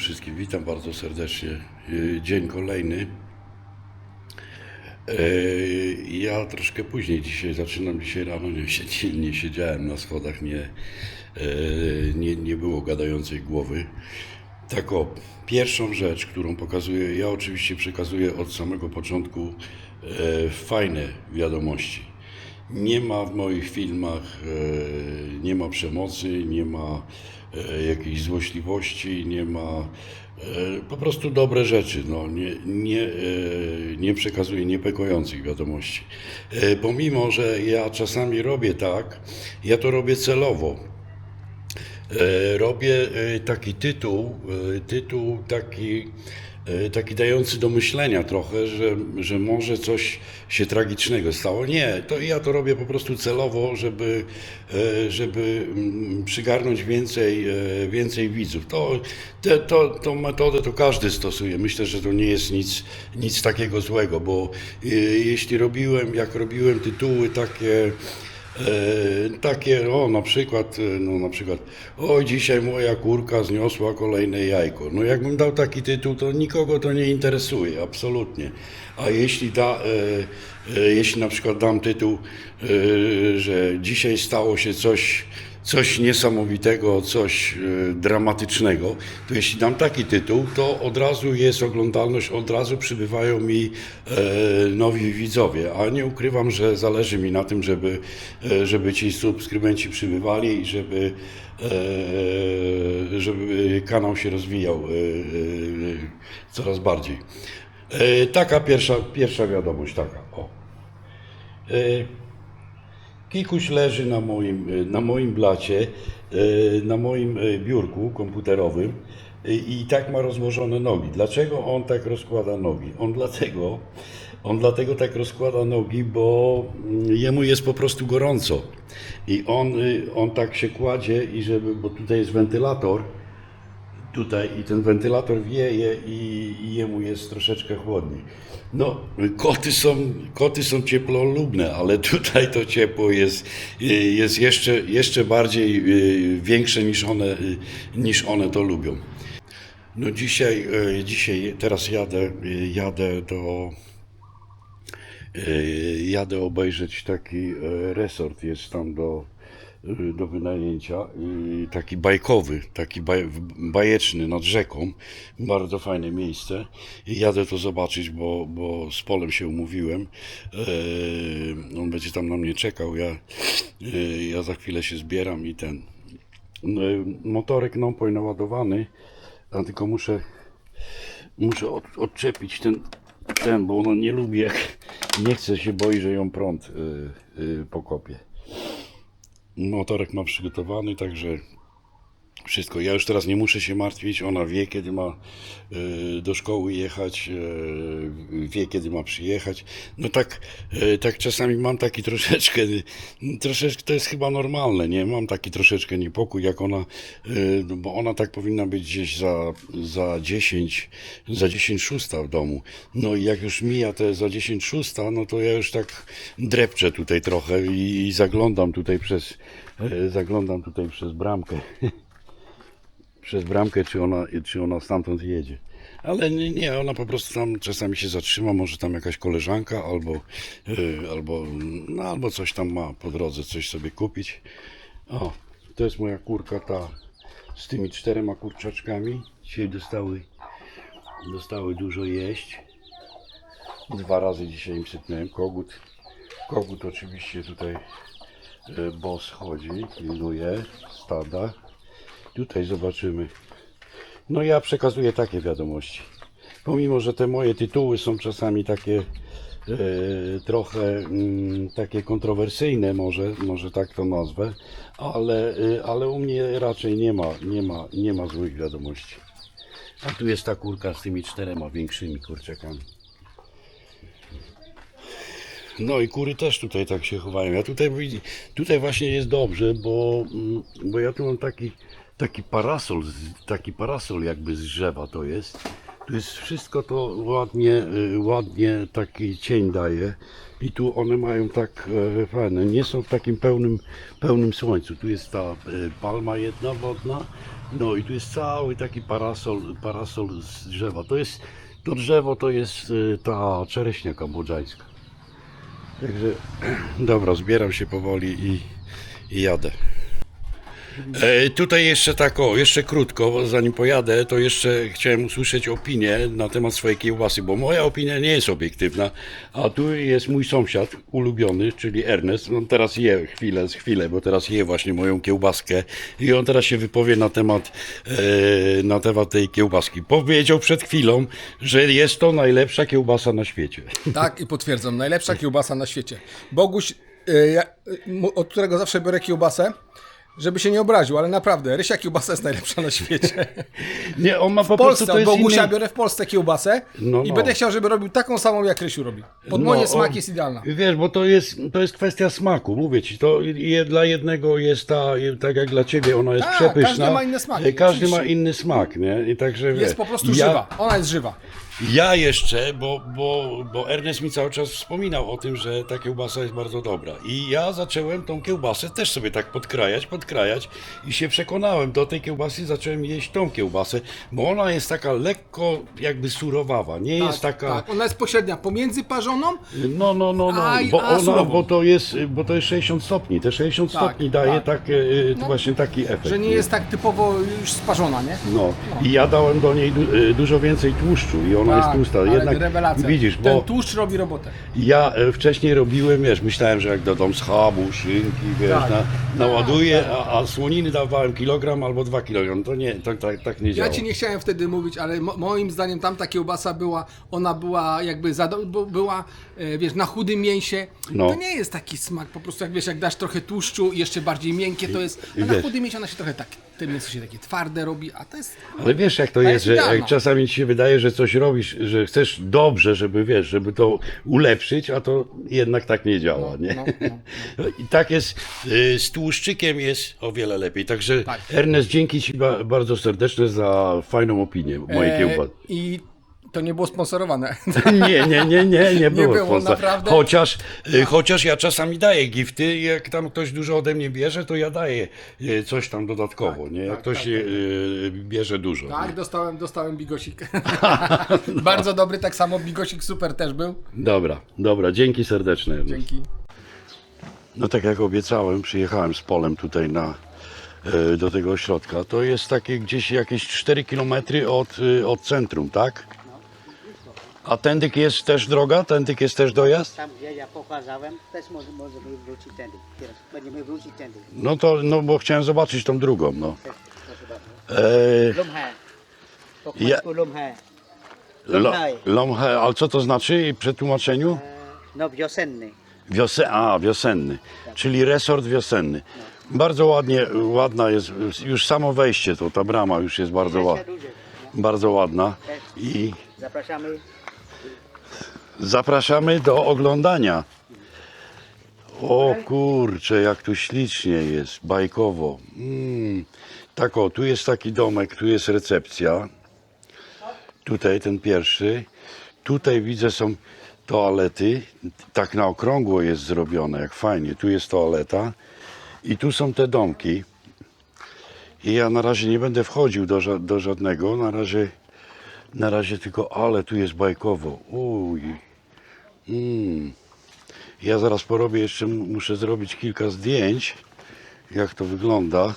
wszystkim, witam bardzo serdecznie. Y, Dzień kolejny. E, Ja troszkę później dzisiaj zaczynam, dzisiaj rano nie, nie siedziałem na schodach, nie, e, nie, nie było gadającej głowy. Tak o, pierwszą rzecz, którą pokazuję, ja oczywiście przekazuję od samego początku e, fajne wiadomości. Nie ma w moich filmach, e, nie ma przemocy, nie ma e, jakiejś złośliwości, nie ma e, po prostu dobre rzeczy. No, nie, nie, e, nie przekazuję niepokojących wiadomości. E, Pomimo, że ja czasami robię tak, ja to robię celowo. E, Robię e, taki tytuł, e, tytuł taki, e, taki dający do myślenia trochę, że, że może coś się tragicznego stało. Nie, to ja to robię po prostu celowo, żeby, e, żeby mm, przygarnąć więcej, e, więcej widzów. To, te, to, tą metodę to każdy stosuje. Myślę, że to nie jest nic, nic takiego złego, bo e, jeśli robiłem, jak robiłem tytuły takie, E, takie, o na przykład, e, no na przykład, oj dzisiaj moja kurka zniosła kolejne jajko. No jakbym dał taki tytuł, to nikogo to nie interesuje, absolutnie. A jeśli da, e, e, jeśli na przykład dam tytuł, e, że dzisiaj stało się coś, coś niesamowitego, coś e, dramatycznego, to jeśli dam taki tytuł, to od razu jest oglądalność, od razu przybywają mi e, nowi widzowie, a nie ukrywam, że zależy mi na tym, żeby, e, żeby ci subskrybenci przybywali i żeby, żeby kanał się rozwijał coraz bardziej. Taka pierwsza, pierwsza wiadomość, taka. O. E, Kikuś leży na moim, na moim blacie, e, na moim e, biurku komputerowym e, i tak ma rozłożone nogi. Dlaczego on tak rozkłada nogi? On dlatego, on dlatego tak rozkłada nogi, bo mm, jemu jest po prostu gorąco. I on, y, on tak się kładzie i żeby, bo tutaj jest wentylator, tutaj i ten wentylator wieje i, i jemu jest troszeczkę chłodniej. No, koty są, koty są ciepłolubne, ale tutaj to ciepło jest, jest jeszcze, jeszcze bardziej y, większe niż one, y, niż one to lubią. No dzisiaj, y, dzisiaj teraz jadę, jadę do, jadę obejrzeć taki resort, jest tam do, do wynajęcia, y, taki bajkowy, taki baj, bajeczny nad rzeką, bardzo fajne miejsce. Jadę to zobaczyć, bo, bo z Polem się umówiłem. Y, On będzie tam na mnie czekał, ja, y, ja za chwilę się zbieram i ten. No, y, Motorek non naładowany, a tylko muszę muszę od, odczepić ten, ten, bo ona nie lubi jak nie chce się, boi, że ją prąd y, y, pokopie. Motorek ma przygotowany, także wszystko. Ja już teraz nie muszę się martwić. Ona wie, kiedy ma y, do szkoły jechać, y, wie, kiedy ma przyjechać. No tak, y, tak czasami mam taki troszeczkę, troszeczkę, to jest chyba normalne, nie? Mam taki troszeczkę niepokój, jak ona, no bo ona tak powinna być gdzieś za, za 10, za 10 szósta w domu. No i jak już mija te za 10 szósta, no to ja już tak drepczę tutaj trochę i, i zaglądam tutaj przez, zaglądam tutaj przez bramkę przez bramkę, czy ona, czy ona stamtąd jedzie. Ale nie, nie, ona po prostu tam czasami się zatrzyma, może tam jakaś koleżanka albo, yy, albo, no, albo coś tam ma po drodze, coś sobie kupić. O, to jest moja kurka ta z tymi czterema kurczaczkami. Dzisiaj dostały, dostały dużo jeść. Dwa razy dzisiaj im sypnąłem kogut. Kogut oczywiście tutaj boss chodzi, pilnuje stada. Tutaj zobaczymy. No ja przekazuję takie wiadomości. Pomimo, że te moje tytuły są czasami takie e, trochę mm, takie kontrowersyjne, może, może tak to nazwę, ale, e, ale u mnie raczej nie ma, nie, ma, nie ma złych wiadomości. A tu jest ta kurka z tymi czterema większymi kurczakami. No i kury też tutaj tak się chowają. Ja tutaj, tutaj właśnie jest dobrze, bo, mm, bo ja tu mam taki, taki parasol, taki parasol jakby z drzewa to jest. Tu jest wszystko to ładnie, y, ładnie taki cień daje i tu one mają tak e, fajne, nie są w takim pełnym, pełnym słońcu. Tu jest ta e, palma jedna wodna, No i tu jest cały taki parasol, parasol z drzewa. To jest, to drzewo to jest y, ta czereśnia kambodżańska. Także dobra, zbieram się powoli i, i jadę. E, tutaj jeszcze tak, o, jeszcze krótko, zanim pojadę, to jeszcze chciałem usłyszeć opinię na temat swojej kiełbasy, bo moja opinia nie jest obiektywna, a tu jest mój sąsiad ulubiony, czyli Ernest, on teraz je chwilę, chwilę, bo teraz je właśnie moją kiełbaskę i on teraz się wypowie na temat, e, na temat tej kiełbaski. Powiedział przed chwilą, że jest to najlepsza kiełbasa na świecie. Tak, i potwierdzam. Najlepsza kiełbasa na świecie. Boguś, y, ja, mu- od którego zawsze biorę kiełbasę, żeby się nie obraził, ale naprawdę, Rysia kiełbasa jest najlepsza na świecie. Nie, on ma po W Polsce, prostu to jest Bogusia inny... biorę w Polsce kiełbasę No, i no. będę chciał, żeby robił taką samą, jak Rysiu robi. Pod moje No, smaki o, jest idealna. Wiesz, bo to jest, to jest kwestia smaku, mówię ci, to je, dla jednego jest ta, tak jak dla ciebie, ona jest Tak, przepyszna. każdy ma inne smaki, e, Każdy ma oczywiście. inny smak, nie? I także Jest wiesz, po prostu ja, żywa. Ona jest żywa. Ja jeszcze, bo, bo, bo Ernest mi cały czas wspominał o tym, że ta kiełbasa jest bardzo dobra. I ja zacząłem tą kiełbasę też sobie tak podkrajać, podkrajać i się przekonałem, do tej kiełbasy zacząłem jeść tą kiełbasę, bo ona jest taka lekko jakby surowawa, nie jest taka... tak, ona jest pośrednia pomiędzy parzoną, No, no, no, no, bo, a ona, surową. bo, to jest, bo to jest 60 stopni. Te 60 Tak, stopni daje tak. tak, e, właśnie taki efekt. że nie jest tak typowo już sparzona, nie? No. I ja dałem do niej du, e, dużo więcej tłuszczu i ona jest tłusta. Tak, ale Jednak rewelacja. widzisz, Ten bo tłuszcz robi robotę. ja e, wcześniej robiłem, wiesz, myślałem, że jak dodam schabu, szynki, wiesz, Tak. na, naładuję, a, a słoniny dawałem kilogram albo dwa kilogram. To nie, to, tak, tak nie działa. Ja ci nie chciałem wtedy mówić, ale mo- moim zdaniem tamta kiełbasa była, ona była jakby, zado- bo była, e, wiesz, na chudym mięsie. No. To nie jest taki smak, po prostu jak wiesz, jak dasz trochę tłuszczu i jeszcze bardziej miękkie, to jest, i a na wiesz. chudym mięsie ona się trochę tak, te mięso się takie twarde robi, a to jest, Ale wiesz jak to jest, że jak czasami ci się wydaje, że coś robisz, że chcesz dobrze, żeby wiesz, żeby to ulepszyć, a to jednak tak nie działa, nie? no, I tak jest, y, z tłuszczykiem jest o wiele lepiej. Także Tak. Ernest, dzięki Ci ba- bardzo serdeczne za fajną opinię mojej e, kiełbasy. i to nie było sponsorowane. Nie, nie, nie, nie, nie było, było, sponsor. naprawdę? Chociaż, y, chociaż ja czasami daję gifty jak tam ktoś dużo ode mnie bierze, to ja daję y, coś tam dodatkowo, nie? Jak tak, ktoś tak, y, bierze dużo. tak, nie? dostałem, dostałem bigosik. Bardzo dobry, tak samo bigosik super też był. Dobra, dobra, dzięki serdeczne. Dzięki. No tak jak obiecałem, przyjechałem z polem tutaj na, do tego ośrodka. To jest takie gdzieś jakieś 4 km od, od centrum, tak? A tędyk jest też droga? Tędyk jest też dojazd? Tam gdzie ja pokazałem, też może, możemy wrócić tędy. Teraz będziemy wrócić tędy. No to, no bo chciałem zobaczyć tą drugą, no. Proszę bardzo. E, Lumhe. Po Ja- polsku Lumhe. lo, Lomhaj. Lomhe, ale co to znaczy w przetłumaczeniu? E, No wiosenny. Wiose, a, wiosenny, czyli resort wiosenny. Bardzo ładnie, ładna jest, już samo wejście, to ta brama już jest bardzo, ła, Jeszcze duży. bardzo ładna i Zapraszamy. Zapraszamy do oglądania. O kurczę, jak tu ślicznie jest, bajkowo. Mm. Tak o, tu jest taki domek, tu jest recepcja. Tutaj ten pierwszy. Tutaj widzę są toalety. Tak na okrągło jest zrobione, jak fajnie. Tu jest toaleta. I tu są te domki. I ja na razie nie będę wchodził do, ża- do żadnego. Na razie, na razie tylko, ale tu jest bajkowo. Uj. Mm. Ja zaraz porobię, jeszcze muszę zrobić kilka zdjęć, jak to wygląda.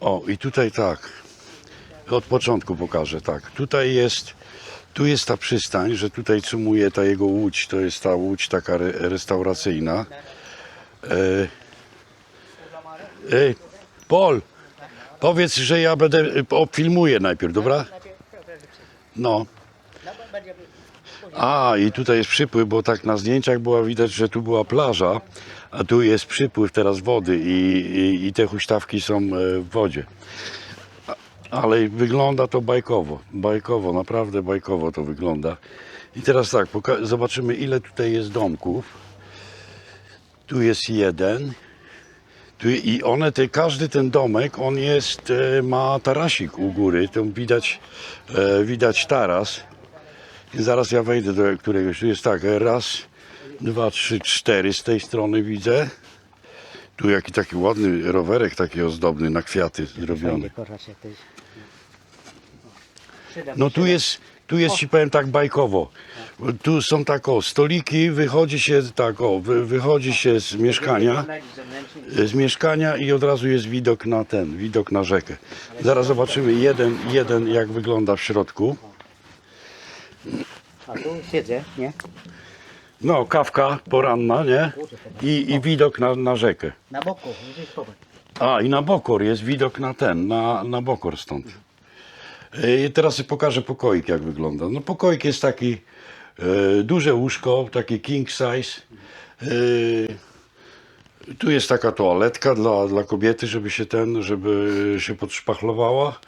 O, i tutaj tak. Od początku pokażę, tak. Tutaj jest, tu jest ta przystań, że tutaj cumuje ta jego łódź, to jest ta łódź taka re, restauracyjna. E, ej, Paul, powiedz, że ja będę, y, filmuję najpierw, dobra? No. A, i tutaj jest przypływ, bo tak na zdjęciach było widać, że tu była plaża, a tu jest przypływ teraz wody i, i, i te huśtawki są e, w wodzie. Ale wygląda to bajkowo, bajkowo, naprawdę bajkowo to wygląda. I teraz tak, zobaczymy ile tutaj jest domków. Tu jest jeden. Tu, I one, te, każdy ten domek, on jest, e, ma tarasik u góry, to widać, e, widać taras. I zaraz ja wejdę do któregoś. Tu jest tak, raz, dwa, trzy, cztery z tej strony widzę. Tu jaki taki ładny rowerek, taki ozdobny na kwiaty zrobiony. No tu jest, tu jest ci powiem tak bajkowo. Tu są tak o, stoliki, wychodzi się tak o, wy, wychodzi się z mieszkania. Z mieszkania i od razu jest widok na ten, widok na rzekę. Zaraz zobaczymy jeden, jeden jak wygląda w środku. A tu siedzę, nie? No, kawka poranna, nie? I, i widok na, na rzekę. Na boku, widzisz, popatrz. A, i na Bokor jest widok na ten, na, na Bokor stąd. I teraz pokażę pokoik jak wygląda. No pokoik jest taki e, duże łóżko, taki king size. E, tu jest taka toaletka dla, dla kobiety, żeby się ten, żeby się podszpachlowała.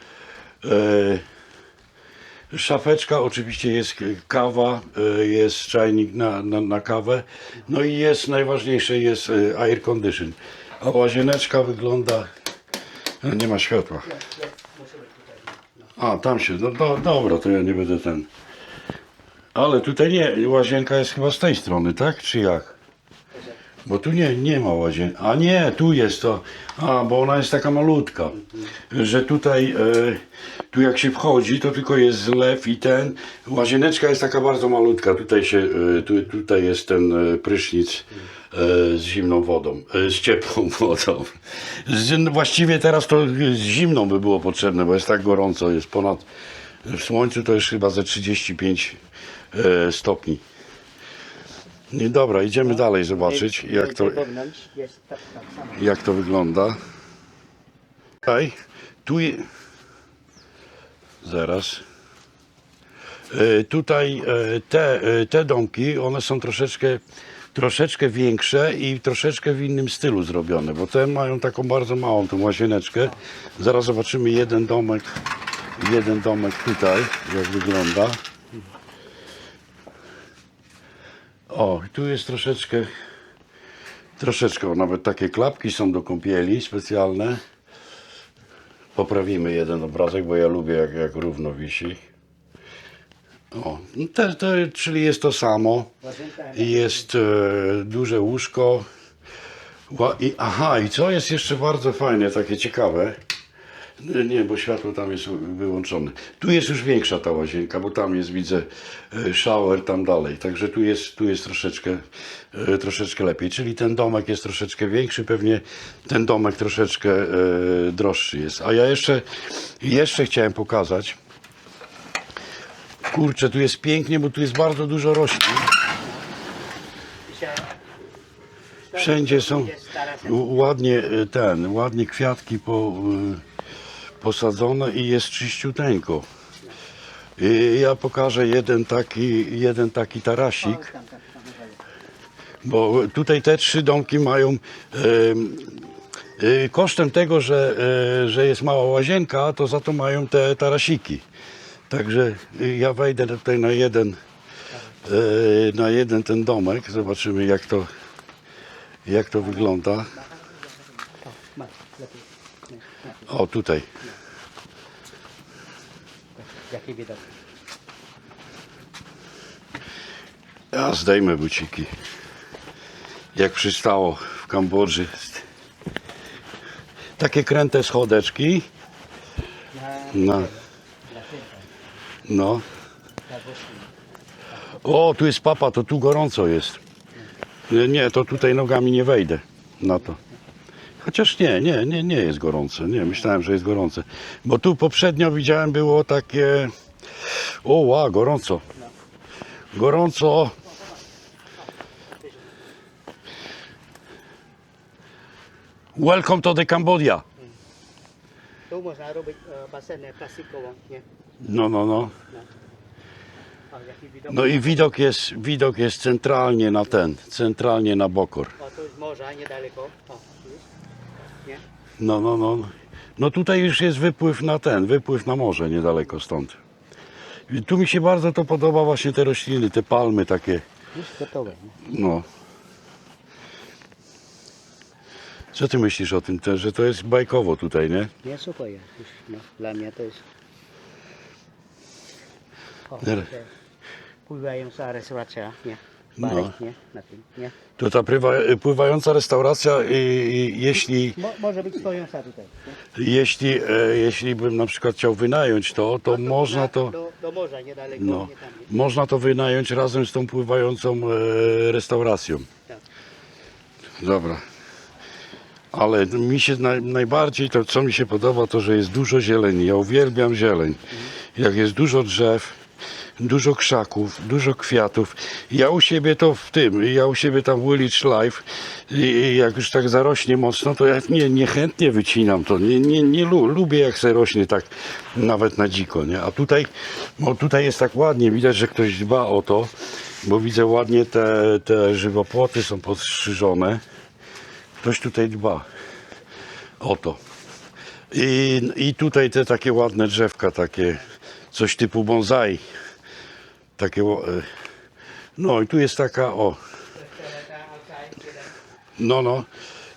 E, szafeczka, oczywiście jest kawa, e, jest czajnik na, na, na kawę. No i jest, najważniejsze jest e, air condition. A łazieneczka wygląda, no, nie ma światła. A, tam się, no do, dobra, to ja nie będę ten. Ale tutaj nie, łazienka jest chyba z tej strony, tak? Czy jak? Bo tu nie, nie ma łazienki. A nie, tu jest to. A, bo ona jest taka malutka. Że tutaj, e, tu jak się wchodzi, to tylko jest zlew i ten. Łazieneczka jest taka bardzo malutka. Tutaj się, e, tu, tutaj jest ten e, prysznic e, z zimną wodą, e, z ciepłą wodą. Z, właściwie teraz to z zimną by było potrzebne, bo jest tak gorąco, jest ponad, w słońcu to już chyba ze 35 e, stopni. Nie, dobra, idziemy dalej zobaczyć, jak to, Wewnątrz jest tak, tak samo. jak to wygląda. Tutaj, tu je... Zaraz. E, Tutaj e, te, e, te domki, one są troszeczkę, troszeczkę większe i troszeczkę w innym stylu zrobione, bo te mają taką bardzo małą tą łazieneczkę. Zaraz zobaczymy jeden domek, jeden domek tutaj, jak wygląda. O, tu jest troszeczkę, troszeczkę, nawet takie klapki są do kąpieli specjalne. Poprawimy jeden obrazek, bo ja lubię jak, jak równo wisi. O, te, te, czyli jest to samo. Jest e, duże łóżko. I, aha, i co jest jeszcze bardzo fajne, takie ciekawe. Nie, bo światło tam jest wyłączone. Tu jest już większa ta łazienka, bo tam jest, widzę, e, shower tam dalej. Także tu jest, tu jest troszeczkę, e, troszeczkę lepiej. Czyli ten domek jest troszeczkę większy, pewnie ten domek troszeczkę e, droższy jest. A ja jeszcze, jeszcze chciałem pokazać. Kurczę, tu jest pięknie, bo tu jest bardzo dużo roślin. Wszędzie są ładnie ten, ładnie kwiatki po, posadzone i jest czyściuteńko. I ja pokażę jeden taki, jeden taki tarasik, bo tutaj te trzy domki mają e, kosztem tego, że, e, że jest mała łazienka, to za to mają te tarasiki. Także e, ja wejdę tutaj na jeden, e, na jeden ten domek, zobaczymy jak to, jak to wygląda. O, tutaj. Jaki widok. Ja zdejmę buciki. Jak przystało w Kambodży. Takie kręte schodeczki. No. No. O, tu jest papa, to tu gorąco jest. Nie, to tutaj nogami nie wejdę na to. Chociaż nie, nie, nie, nie jest gorące. Nie, myślałem, że jest gorące. Bo tu poprzednio widziałem było takie. O, ła, gorąco. Gorąco. Welcome to the Cambodia. Tu można robić e, basenę plastikową, nie? No, no, no. O, jaki widok. No i widok jest, widok jest centralnie na ten, centralnie na Bokor. O, tu jest morze, niedaleko. O, No, no, no. No tutaj już jest wypływ na ten, wypływ na morze niedaleko stąd. I tu mi się bardzo to podoba właśnie te rośliny, te palmy takie, Już gotowe. Nie? no. Co ty myślisz o tym, te- że to jest bajkowo tutaj, nie? Nie, super jest. Już, no, dla mnie to jest... O, Dobra. te Pływająca restauracja, nie? No. nie? Na tym, nie? To ta prywa, pływająca restauracja, i, i, jeśli, Mo, może być stojąca tutaj. Nie? jeśli, e, jeśli bym na przykład chciał wynająć to, to można na- to, Do, do morza niedaleko, no, nie tam. Nie? można to wynająć razem z tą pływającą e, restauracją. Tak. Dobra. Ale mi się naj, najbardziej, to co mi się podoba, to że jest dużo zieleni. Ja uwielbiam zieleń. Jak jest dużo drzew, dużo krzaków, dużo kwiatów. Ja u siebie to w tym, ja u siebie tam w Village Life, i, jak już tak zarośnie mocno, to ja nie, niechętnie wycinam to. Nie, nie, nie lu, lubię jak se rośnie tak nawet na dziko, nie? A tutaj, no tutaj jest tak ładnie, widać, że ktoś dba o to, bo widzę ładnie te, te żywopłoty są podstrzyżone. Ktoś tutaj dba o to. I, I tutaj te takie ładne drzewka, takie coś typu bonsai. Takie, ło- e, no i tu jest taka, o, no, no,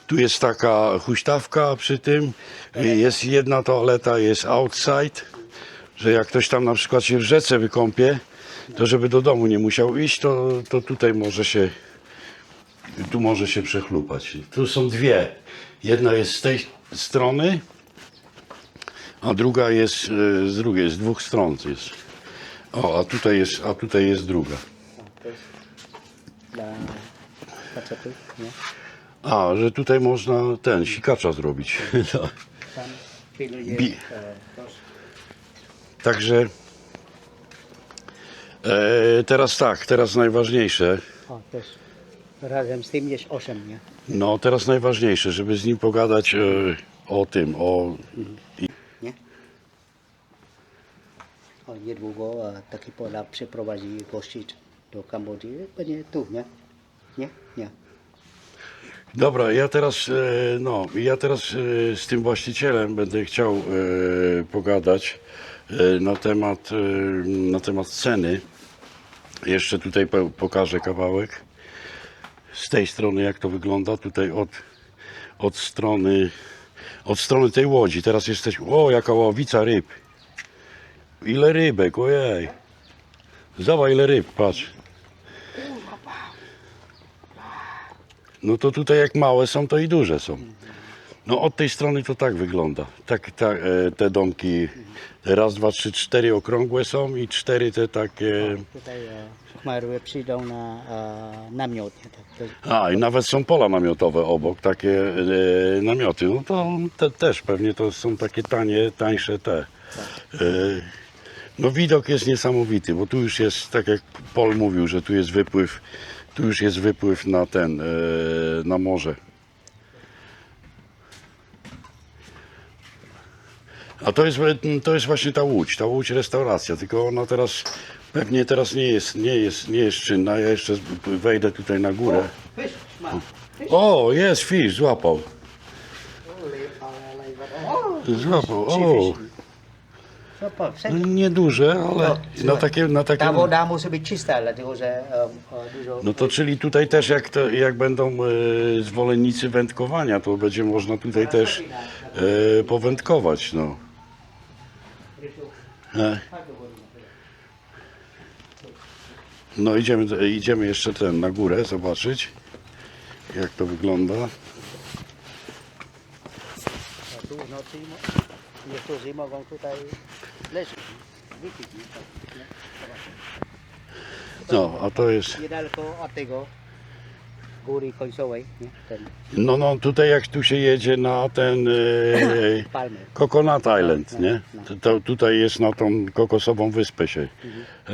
tu jest taka huśtawka przy tym, jest jedna toaleta, jest outside, że jak ktoś tam na przykład się w rzece wykąpie, to żeby do domu nie musiał iść, to, to tutaj może się tu może się przechlupać. Tu są dwie. Jedna jest z tej strony, a druga jest e, z drugiej, z dwóch stron jest. O, a tutaj jest, a tutaj jest druga. O, to jest dla facetów, nie? A, że tutaj można ten sikacza zrobić. No. Tam Bi- e. Także e, teraz tak, teraz najważniejsze. O, też razem z tym jest 8, nie? No, teraz najważniejsze, żeby z nim pogadać e, o tym, o? O, niedługo taki Polak przeprowadzi gości do Kambodży. Będzie tu, nie? Nie? Nie. Dobra, ja teraz, e, no, ja teraz e, z tym właścicielem będę chciał e, pogadać na temat, na temat ceny. Jeszcze tutaj po- pokażę kawałek. Z tej strony jak to wygląda, tutaj od, od strony od strony tej łodzi. Teraz jesteś, o jaka łowica ryb. Ile rybek, ojej. Zobacz ile ryb, patrz. No to tutaj jak małe są, to i duże są. No od tej strony to tak wygląda. Tak, tak e, te domki raz, dwa, trzy, cztery okrągłe są i cztery te takie. Tutaj e, Khmerowie przyjdą na e, namiot. Tak, A i nawet są pola namiotowe obok, takie e, namioty. No to te, też pewnie to są takie tanie, tańsze te. No widok jest niesamowity, bo tu już jest, tak jak Paul mówił, że tu jest wypływ, tu już jest wypływ na ten, e, na morze. A to jest, to jest właśnie ta łódź, ta łódź restauracja, tylko ona teraz pewnie teraz nie jest, nie jest, nie jest czynna. Ja jeszcze wejdę tutaj na górę. O, jest fish, złapał. Złapał, o. No, No. Nieduże, ale na słuchaj, takie, na takie. Ta woda musi być czysta, dlatego że e, e, dużo... No to czyli tutaj też jak, to, jak będą e, zwolennicy wędkowania, to będzie można tutaj też e, powędkować, no. E. No idziemy, idziemy jeszcze ten na górę zobaczyć jak to wygląda. Tu w nocy mo- niektórzy mogą tutaj Tak, nie? No, a to jest. Niedaleko od tego góry końcowej, nie? Ten No, no tutaj jak tu się jedzie na ten e, palmy. Coconut Island, nie? To, to tutaj jest na tą kokosową wyspę się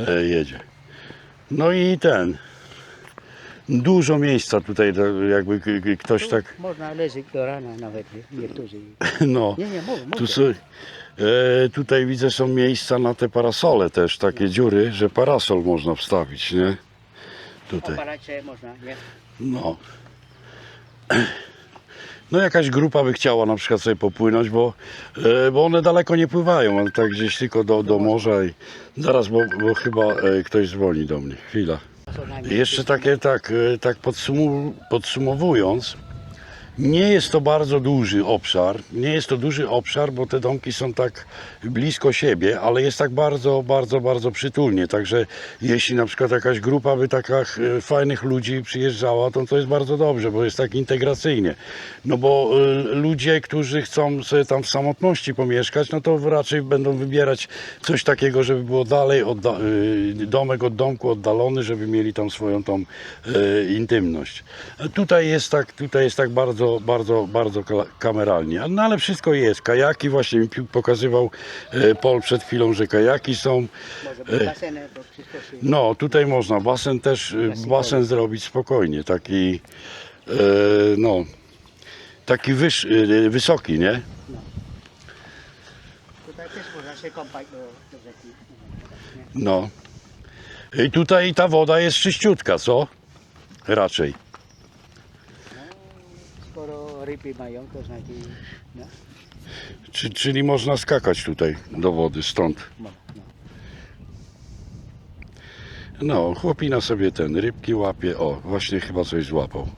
e, jedzie. No i ten. Dużo miejsca tutaj, jakby ktoś Tu tak, Można leżeć do rana nawet, nie? niektórzy. no. Nie, nie, mogą, Tu są, e, tutaj widzę są miejsca na te parasole też, takie dziury, że parasol można wstawić, nie? Tutaj. Można, nie? No. No jakaś grupa by chciała na przykład sobie popłynąć, bo, e, bo one daleko nie pływają, ale tak gdzieś tylko do, do morza i zaraz, bo, bo chyba e, ktoś dzwoni do mnie. Chwila. Jeszcze takie tak, e, tak podsumowując, Nie jest to bardzo duży obszar. Nie jest to duży obszar, bo te domki są tak blisko siebie, ale jest tak bardzo, bardzo, bardzo przytulnie. Także jeśli na przykład jakaś grupa by takich e, fajnych ludzi przyjeżdżała, to to jest bardzo dobrze, bo jest tak integracyjnie. No bo e, ludzie, którzy chcą sobie tam w samotności pomieszkać, no to raczej będą wybierać coś takiego, żeby było dalej, odda- e, domek od domku oddalony, żeby mieli tam swoją tą intymność. Tutaj jest tak, tutaj jest tak bardzo, bardzo, bardzo ka- kameralnie. No ale wszystko jest. Kajaki właśnie mi pokazywał e, Pol przed chwilą, że kajaki są. Się... No, tutaj można basen też, e, basen zrobić spokojnie, taki e, no, taki wyż, e, wysoki, nie? Tutaj też można się kąpać do rzeki. No. I tutaj ta woda jest czyściutka, co? Raczej. Ryby mają, to znaczy... No, Czy, czyli można skakać tutaj do wody stąd. no, no. No, chłopina sobie ten rybki łapie. O, właśnie chyba coś złapał.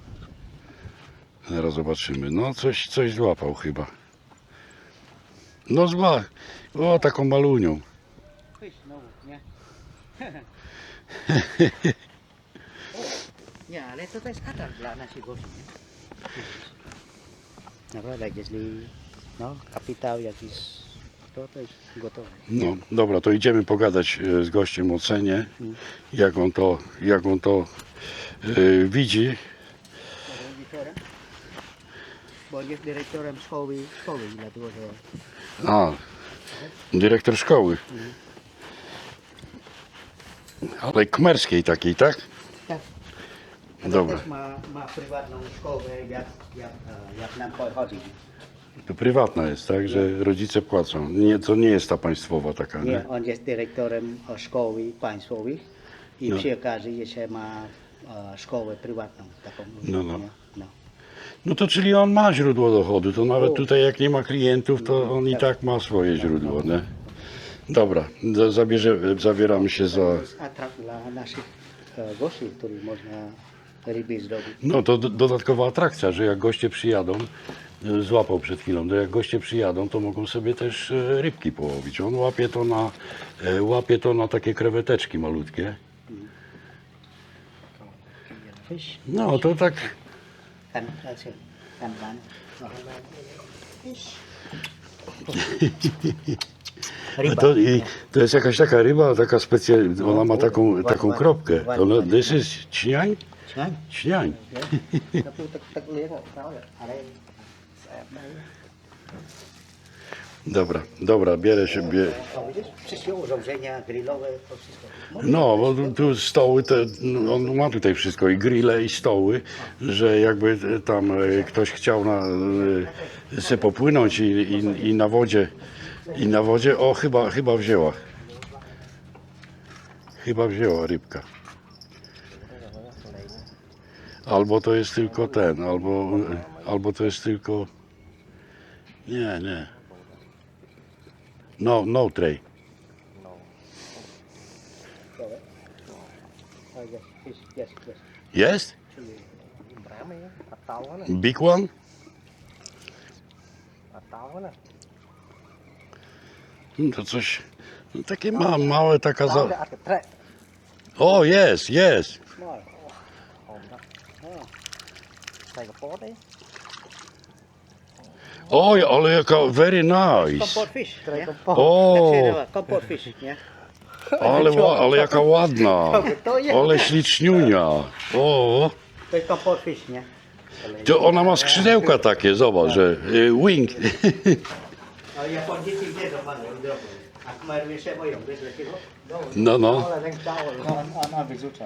Zaraz zobaczymy. No, coś, coś złapał chyba. No zła. O, taką malunią. Nie? nie, ale to jest katar dla naszych gości, nie? Naprawdę, jeśli no, kapitał jakiś, to to jest gotowe. No, dobra, to idziemy pogadać e, z gościem o cenie, jak on to, jak on to e, widzi. Dyrektorem? Bo on jest dyrektorem szkoły, szkoły dlatego że A, dyrektor szkoły. Ale kmerskiej takiej, tak? Tak. Dobra. też ma, ma prywatną szkołę, jak, jak, jak nam chodzi. To prywatna jest, tak? Że rodzice płacą. Nie, to nie jest ta państwowa taka, nie? Nie, on jest dyrektorem e, szkoły państwowej i No. przy okazji jeszcze ma e, szkołę prywatną taką. No, no. Nie? no. No to czyli on ma źródło dochodu, to nawet tutaj jak nie ma klientów, to on i tak ma swoje źródło, nie? Dobra, za- zabierze, zabieramy się za... To jest atrakt dla naszych e, gości, których można ryby zdobyć. No to do- dodatkowa atrakcja, że jak goście przyjadą, e, złapał przed chwilą, to jak goście przyjadą, to mogą sobie też e, rybki połowić. On łapie to na, e, łapie to na takie kreweteczki malutkie. No to tak. No. To, i, to jest jakaś taka ryba, taka specjalna, ona ma taką, taką kropkę. Ona, this is? Yan. Yan. Tak. Dobra, dobra, bierę się. Bie... Wszystkie urządzenia grillowe, to wszystko. No, bo tu stoły, te, on ma tutaj wszystko i grille i stoły, że jakby tam e, ktoś chciał na, e, se popłynąć i, i, i na wodzie, i na wodzie, o chyba, chyba wzięła. Chyba wzięła rybka. Albo to jest tylko ten, albo, albo to jest tylko, nie, nie. No, no tray. Jest? Big one? No to coś, no takie ma, małe taka za... O, jest, jest. Pot đấy. Oj, ale jaka, very nice. Compot fish. nie? O. Tak się nazywa, compot fish, nie? Ale, ła- ale jaka ładna. To jest, Ale śliczniunia. O, to jest compot fish, nie? to ona ma skrzydełka takie, zobacz, że y, wing. Ale Japończycy wiedzą, pan drogo. A Khmer się boją, wiesz dlaczego? No, no. On, wyrzuca,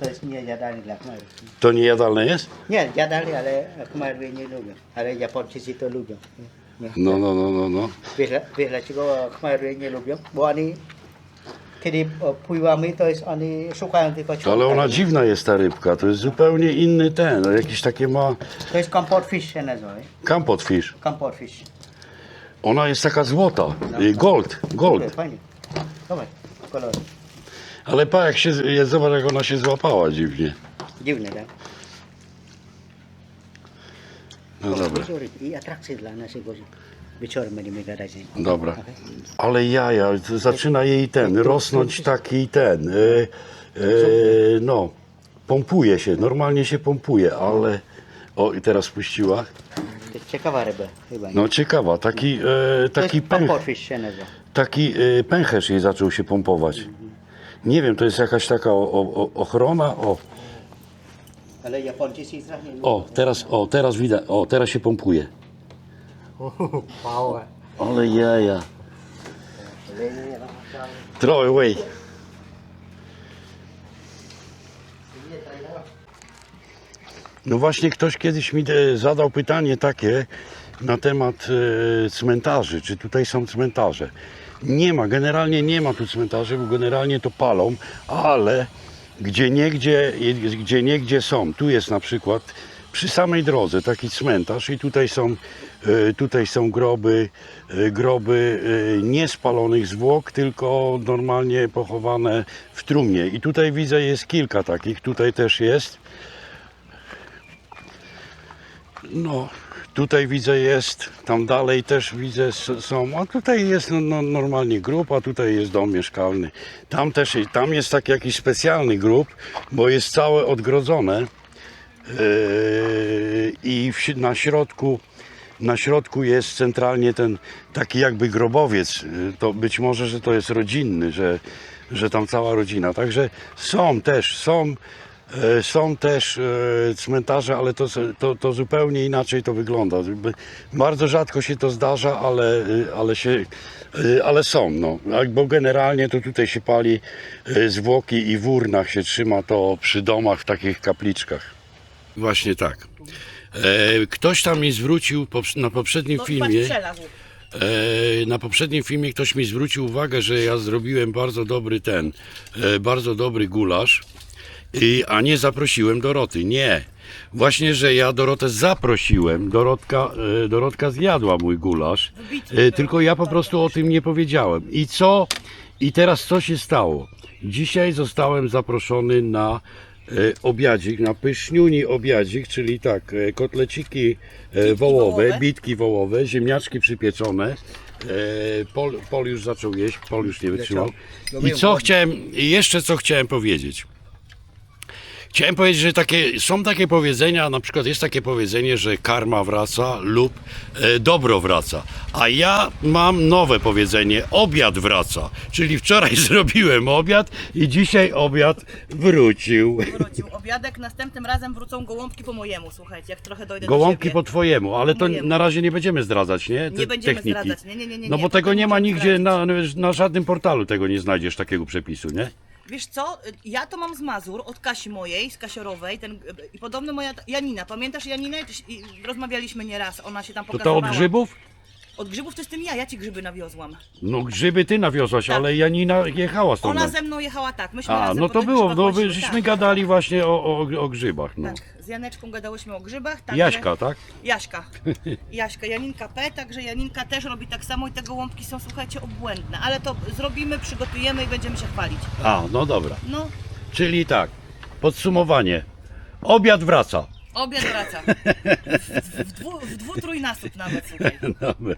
to jest niejadalne dla Khmer. To niejadalne jest? Nie, jadalne, ale Khmer nie lubią. Ale Japończycy to lubią. No, no, no, no, no. Wiesz, wiesz dlaczego Khmer nie lubią? Bo oni, kiedy pływamy, to jest oni szukają tylko ciągu. Ale ona dziwna jest ta rybka, to jest zupełnie inny ten, no, jakiś takie ma To jest compot fish się nazywa, campot fish. Compot fish. Ona jest taka złota, y, gold, gold. Fajnie, fajnie. Zobacz, kolor. Ale pa, jak się, z- zobacz jak ona się złapała dziwnie. Dziwny, tak? No dobra. I atrakcje dla naszego wieczorem będziemy gadać. Dobra. Okej? Ale jaja, zaczyna jej ten, rosnąć taki ten, e, e, no, pompuje się, normalnie się pompuje, ale, o i teraz puściła. Ciekawa ryba chyba. No ciekawa, taki, e, taki, to jest pamporfish się nazywa. Taki e, pęcherz jej zaczął się pompować. Nie wiem, to jest jakaś taka o, o, ochrona, o, Ale Japończycy się strasznie o, teraz, o, teraz widać, o, teraz się pompuje. Wow. Ale jaja. Throw away. No właśnie ktoś kiedyś mi e, zadał pytanie takie na temat e, cmentarzy, czy tutaj są cmentarze. Nie ma, generalnie nie ma tu cmentarzy, bo generalnie to palą, ale gdzie niegdzie, gdzie niegdzie są. Tu jest na przykład przy samej drodze taki cmentarz i tutaj są, e, tutaj są groby, e, groby e, nie spalonych zwłok, tylko normalnie pochowane w trumnie. I tutaj widzę jest kilka takich, tutaj też jest. No, tutaj widzę jest, tam dalej też widzę są, a tutaj jest no, no, normalnie grup, a tutaj jest dom mieszkalny. Tam też, tam jest taki jakiś specjalny grup, bo jest całe odgrodzone yy, i w, na środku na środku jest centralnie ten taki jakby grobowiec. To być może, że to jest rodzinny, że, że tam cała rodzina. Także są też, są, są też e, cmentarze, ale to, to, to zupełnie inaczej to wygląda. Bardzo rzadko się to zdarza, ale, e, ale, się, e, ale są. No. Bo generalnie to tutaj się pali e, zwłoki i w urnach się trzyma to przy domach w takich kapliczkach. Właśnie tak. E, ktoś tam mi zwrócił na poprzednim No filmie. E, na poprzednim filmie ktoś mi zwrócił uwagę, że ja zrobiłem bardzo dobry ten, e, bardzo dobry gulasz, i, a nie zaprosiłem Doroty. Nie. Właśnie, że ja Dorotę zaprosiłem. Dorotka, e, Dorotka zjadła mój gulasz, e, tylko ja po prostu o tym nie powiedziałem. I co? I teraz co się stało? Dzisiaj zostałem zaproszony na e, obiadzik, na pyszniuni obiadzik, czyli tak, e, kotleciki e, wołowe, wołowe. bitki wołowe, ziemniaczki przypieczone. E, Pol, Pol już zaczął jeść, Pol już nie wytrzymał. I co chciałem, i jeszcze co chciałem powiedzieć. Chciałem powiedzieć, że takie, są takie powiedzenia, na przykład jest takie powiedzenie, że karma wraca lub e, dobro wraca. A ja mam nowe powiedzenie, obiad wraca. Czyli wczoraj zrobiłem obiad i dzisiaj obiad wrócił. Wrócił obiadek, następnym razem wrócą gołąbki po mojemu, słuchajcie, jak trochę dojdę do Gołąbki siebie. po twojemu, ale to mojemu. na razie nie będziemy zdradzać, nie? Te Nie będziemy techniki. zdradzać, nie, nie, nie, nie, No bo tego nie ma będziemy nigdzie, na, na żadnym portalu tego nie znajdziesz takiego przepisu, nie? Wiesz co, ja to mam z Mazur, od Kasi mojej, z Kasiorowej, ten, i podobno moja Janina, pamiętasz Janinę? I rozmawialiśmy nieraz, ona się tam To pokazywała. to od grzybów? Od grzybów to jestem ja, ja ci grzyby nawiozłam. No grzyby ty nawiozłaś, Tak. ale Janina jechała stąd. Ona ze mną jechała tak, myśmy A, razem no po to tych było, grzybach no żeśmy tak. gadali właśnie o, o, o grzybach, no. Tak, z Janeczką gadałyśmy o grzybach. Także... Jaśka, tak? Jaśka. Jaśka, Janinka P, także Janinka też robi tak samo i te gołąbki są, słuchajcie, obłędne. Ale to zrobimy, przygotujemy i będziemy się chwalić. A, no dobra. No, Czyli tak, podsumowanie. Obiad wraca. obiad wraca. W, w, dwu, w dwu trójnasób nawet, słuchaj. Dobra.